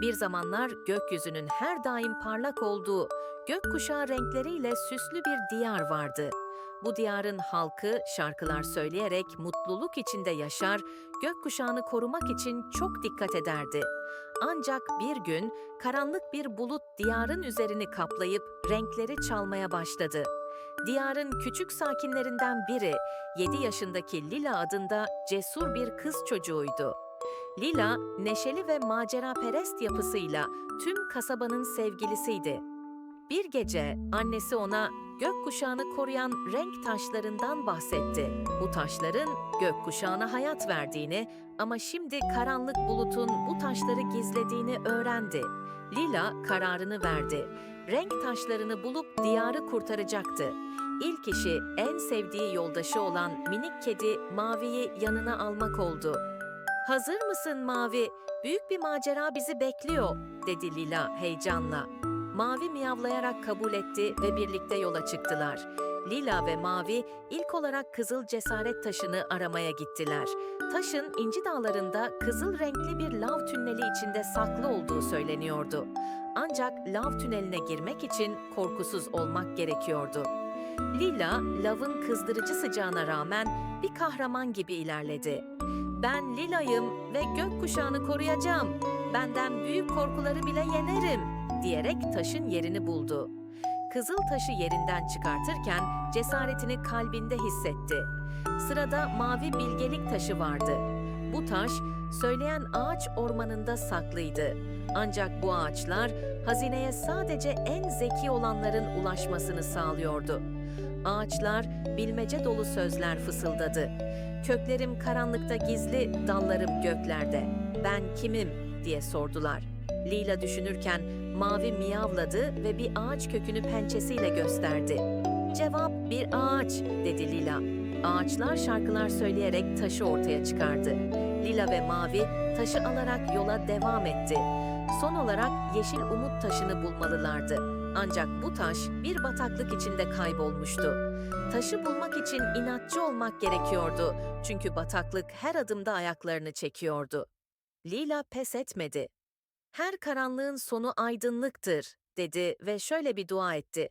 Bir zamanlar gökyüzünün her daim parlak olduğu, gökkuşağı renkleriyle süslü bir diyar vardı. Bu diyarın halkı şarkılar söyleyerek mutluluk içinde yaşar, gökkuşağını korumak için çok dikkat ederdi. Ancak bir gün karanlık bir bulut diyarın üzerini kaplayıp renkleri çalmaya başladı. Diyarın küçük sakinlerinden biri 7 yaşındaki Lila adında cesur bir kız çocuğuydu. Lila, neşeli ve maceraperest yapısıyla tüm kasabanın sevgilisiydi. Bir gece annesi ona gökkuşağını koruyan renk taşlarından bahsetti. Bu taşların gökkuşağına hayat verdiğini ama şimdi karanlık bulutun bu taşları gizlediğini öğrendi. Lila kararını verdi. Renk taşlarını bulup diyarı kurtaracaktı. İlk işi en sevdiği yoldaşı olan minik kedi Mavi'yi yanına almak oldu. Hazır mısın Mavi? Büyük bir macera bizi bekliyor, dedi Lila heyecanla. Mavi miyavlayarak kabul etti ve birlikte yola çıktılar. Lila ve Mavi ilk olarak kızıl cesaret taşını aramaya gittiler. Taşın inci dağlarında kızıl renkli bir lav tüneli içinde saklı olduğu söyleniyordu. Ancak lav tüneline girmek için korkusuz olmak gerekiyordu. Lila, lavın kızdırıcı sıcağına rağmen bir kahraman gibi ilerledi. Ben Lila'yım ve gökkuşağını koruyacağım. Benden büyük korkuları bile yenerim diyerek taşın yerini buldu. Kızıl taşı yerinden çıkartırken cesaretini kalbinde hissetti. Sırada mavi bilgelik taşı vardı. Bu taş söyleyen ağaç ormanında saklıydı. Ancak bu ağaçlar hazineye sadece en zeki olanların ulaşmasını sağlıyordu. Ağaçlar bilmece dolu sözler fısıldadı. Köklerim karanlıkta gizli, dallarım göklerde. Ben kimim diye sordular. Lila düşünürken mavi miyavladı ve bir ağaç kökünü pençesiyle gösterdi. Cevap bir ağaç dedi Lila. Ağaçlar şarkılar söyleyerek taşı ortaya çıkardı. Lila ve mavi taşı alarak yola devam etti. Son olarak yeşil umut taşını bulmalılardı. Ancak bu taş bir bataklık içinde kaybolmuştu. Taşı bulmak için inatçı olmak gerekiyordu. Çünkü bataklık her adımda ayaklarını çekiyordu. Lila pes etmedi. Her karanlığın sonu aydınlıktır, dedi ve şöyle bir dua etti.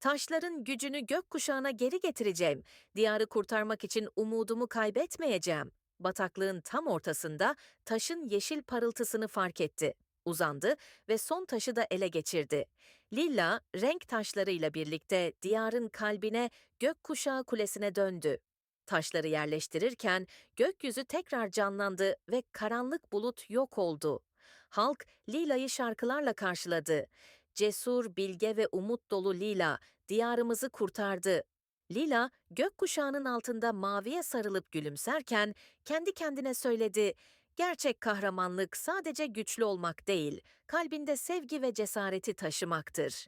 Taşların gücünü gökkuşağına geri getireceğim. Diyarı kurtarmak için umudumu kaybetmeyeceğim. Bataklığın tam ortasında taşın yeşil parıltısını fark etti. Uzandı ve son taşı da ele geçirdi. Lilla, renk taşlarıyla birlikte diyarın kalbine gökkuşağı kulesine döndü. Taşları yerleştirirken gökyüzü tekrar canlandı ve karanlık bulut yok oldu. Halk Lila'yı şarkılarla karşıladı. Cesur, bilge ve umut dolu Lila diyarımızı kurtardı. Lila gökkuşağının altında maviye sarılıp gülümserken kendi kendine söyledi. Gerçek kahramanlık sadece güçlü olmak değil, kalbinde sevgi ve cesareti taşımaktır.